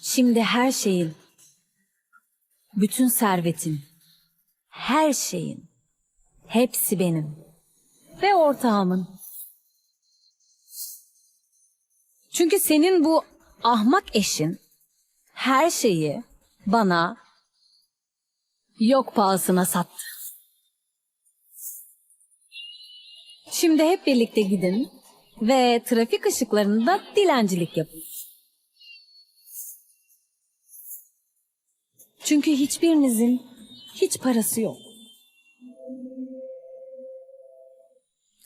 Şimdi her şeyin, bütün servetin, her şeyin, hepsi benim ve ortağımın. Çünkü senin bu ahmak eşin her şeyi bana yok pahasına sattı. Şimdi hep birlikte gidin ve trafik ışıklarında dilencilik yapın. Çünkü hiçbirinizin hiç parası yok.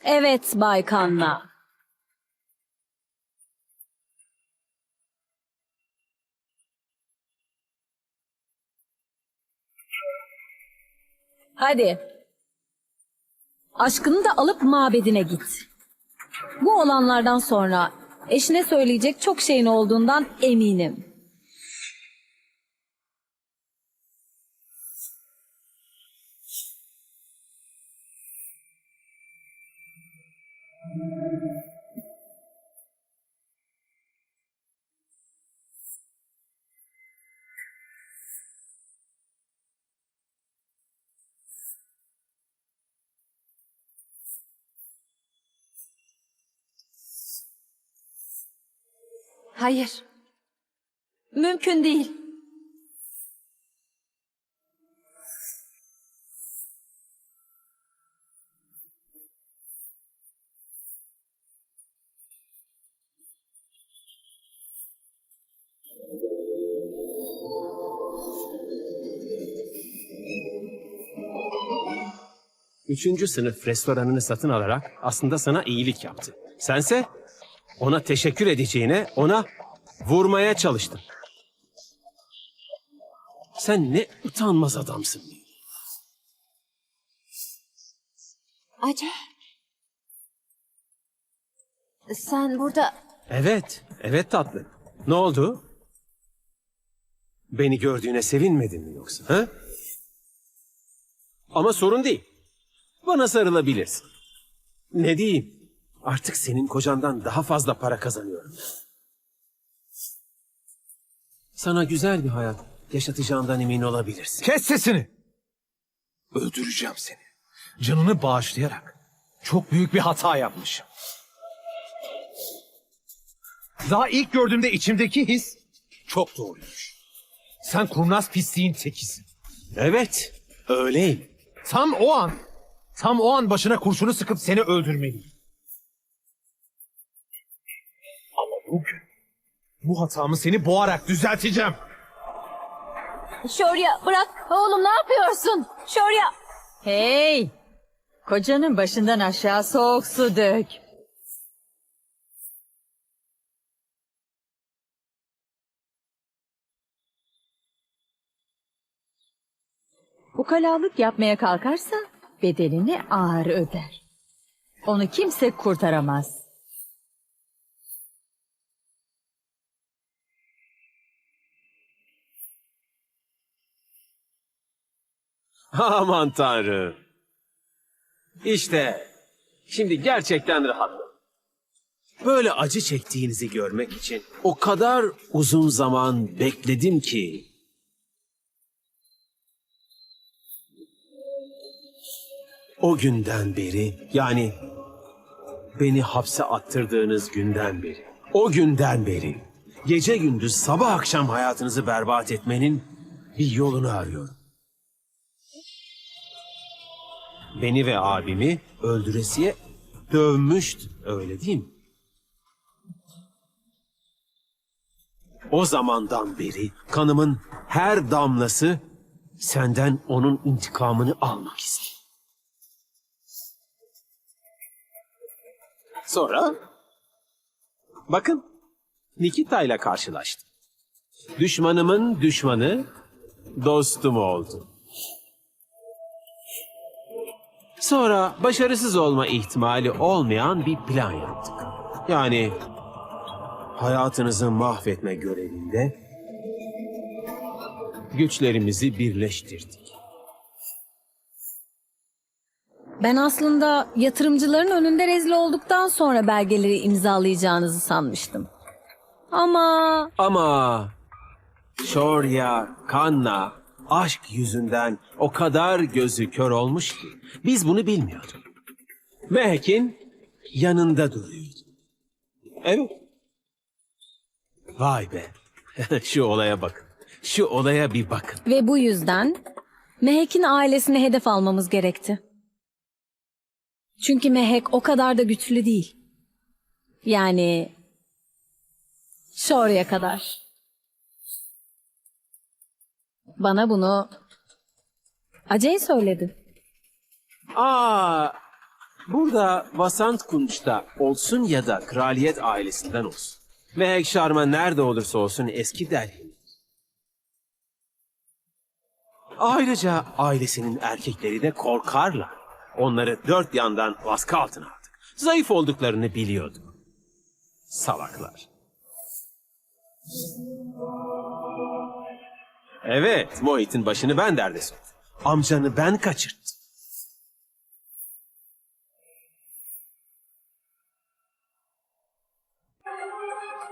Evet Bay Kanna. Hadi. Aşkını da alıp mabedine git. Bu olanlardan sonra eşine söyleyecek çok şeyin olduğundan eminim. Hayır. Mümkün değil. Üçüncü sınıf restoranını satın alarak aslında sana iyilik yaptı. Sense ona teşekkür edeceğine ona vurmaya çalıştın. Sen ne utanmaz adamsın. Aca. Sen burada Evet, evet tatlı. Ne oldu? Beni gördüğüne sevinmedin mi yoksa? Ha? Ama sorun değil. Bana sarılabilirsin. Ne diyeyim? Artık senin kocandan daha fazla para kazanıyorum. Sana güzel bir hayat yaşatacağından emin olabilirsin. Kes sesini. Öldüreceğim seni. Canını bağışlayarak çok büyük bir hata yapmışım. Daha ilk gördüğümde içimdeki his çok doğruymuş. Sen kurnaz pisliğin tekisin. Evet, öyleyim. Tam o an, tam o an başına kurşunu sıkıp seni öldürmeliyim. Ama bugün bu hatamı seni boğarak düzelteceğim. Şorya bırak oğlum ne yapıyorsun? Şorya. Hey! Kocanın başından aşağı soğuk su dök. Ukalalık yapmaya kalkarsa bedelini ağır öder. Onu kimse kurtaramaz. Aman tanrım. İşte şimdi gerçekten rahatladım. Böyle acı çektiğinizi görmek için o kadar uzun zaman bekledim ki. O günden beri yani beni hapse attırdığınız günden beri. O günden beri gece gündüz sabah akşam hayatınızı berbat etmenin bir yolunu arıyorum. beni ve abimi öldüresiye dövmüştü. Öyle değil mi? O zamandan beri kanımın her damlası senden onun intikamını almak istiyor. Sonra bakın Nikita ile karşılaştım. Düşmanımın düşmanı dostum oldu. Sonra başarısız olma ihtimali olmayan bir plan yaptık. Yani hayatınızı mahvetme görevinde güçlerimizi birleştirdik. Ben aslında yatırımcıların önünde rezil olduktan sonra belgeleri imzalayacağınızı sanmıştım. Ama Ama Şorya, Kanna, aşk yüzünden o kadar gözü kör olmuş ki biz bunu bilmiyorduk. Mehek'in yanında duruyordu. Evet. Vay be. Şu olaya bakın. Şu olaya bir bakın. Ve bu yüzden Mehek'in ailesini hedef almamız gerekti. Çünkü Mehek o kadar da güçlü değil. Yani Şorya kadar. Bana bunu Acey söyledi. Aa, burada Vasant Kunç'ta olsun ya da kraliyet ailesinden olsun. Mehek Sharma nerede olursa olsun eski Delhi. Ayrıca ailesinin erkekleri de korkarlar. Onları dört yandan baskı altına aldık. Zayıf olduklarını biliyorduk. Salaklar. Evet, Mohit'in başını ben derde soktum. Amcanı ben kaçırttım.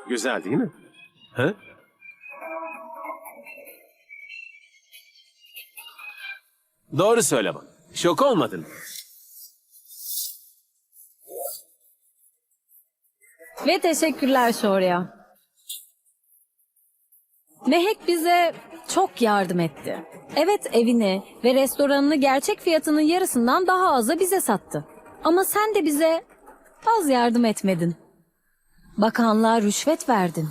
Güzel değil mi? He? Doğru söyle bana. Şok olmadın? Ve teşekkürler Şorya. Mehek bize çok yardım etti. Evet evini ve restoranını gerçek fiyatının yarısından daha aza bize sattı. Ama sen de bize az yardım etmedin. Bakanlığa rüşvet verdin.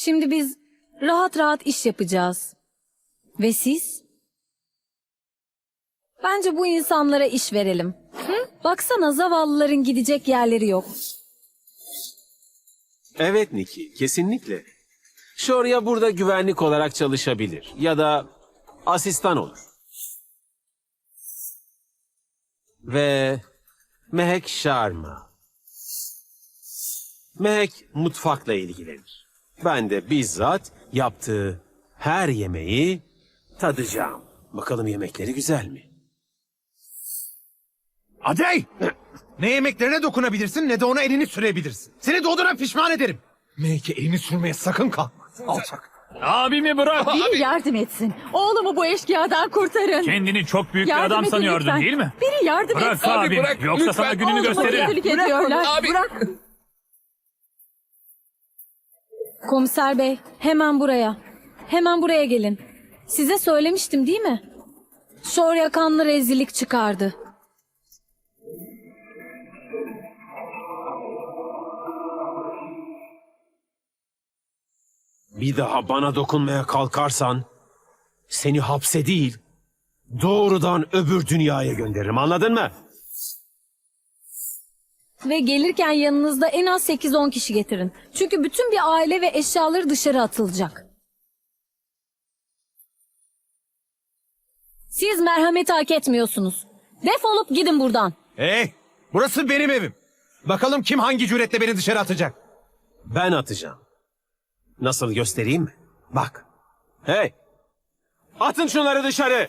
Şimdi biz rahat rahat iş yapacağız. Ve siz? Bence bu insanlara iş verelim. Hı? Baksana zavallıların gidecek yerleri yok. Evet Niki, kesinlikle. Şorya burada güvenlik olarak çalışabilir ya da asistan olur. Ve Mehek Sharma. Mehek mutfakla ilgilenir. Ben de bizzat yaptığı her yemeği tadacağım. Bakalım yemekleri güzel mi? Adey! Ne yemeklerine dokunabilirsin ne de ona elini sürebilirsin. Seni doğduğuna pişman ederim. Melike elini sürmeye sakın kalkma. Alçak. Abimi bırak. Biri yardım etsin. Oğlumu bu eşkıyadan kurtarın. Kendini çok büyük bir yardım adam edin sanıyordun lütfen. değil mi? Biri yardım Bırak etsin. abim. Yoksa sana gününü gösteririm. kötülük ediyorlar. Bırak. Komiser bey hemen buraya. Hemen buraya gelin. Size söylemiştim değil mi? Şorya kanlı rezillik çıkardı. Bir daha bana dokunmaya kalkarsan seni hapse değil doğrudan öbür dünyaya gönderirim anladın mı? Ve gelirken yanınızda en az 8-10 kişi getirin. Çünkü bütün bir aile ve eşyaları dışarı atılacak. Siz merhamet hak etmiyorsunuz. Defolup gidin buradan. Hey! Burası benim evim. Bakalım kim hangi cüretle beni dışarı atacak. Ben atacağım. Nasıl göstereyim mi? Bak. Hey! Atın şunları dışarı!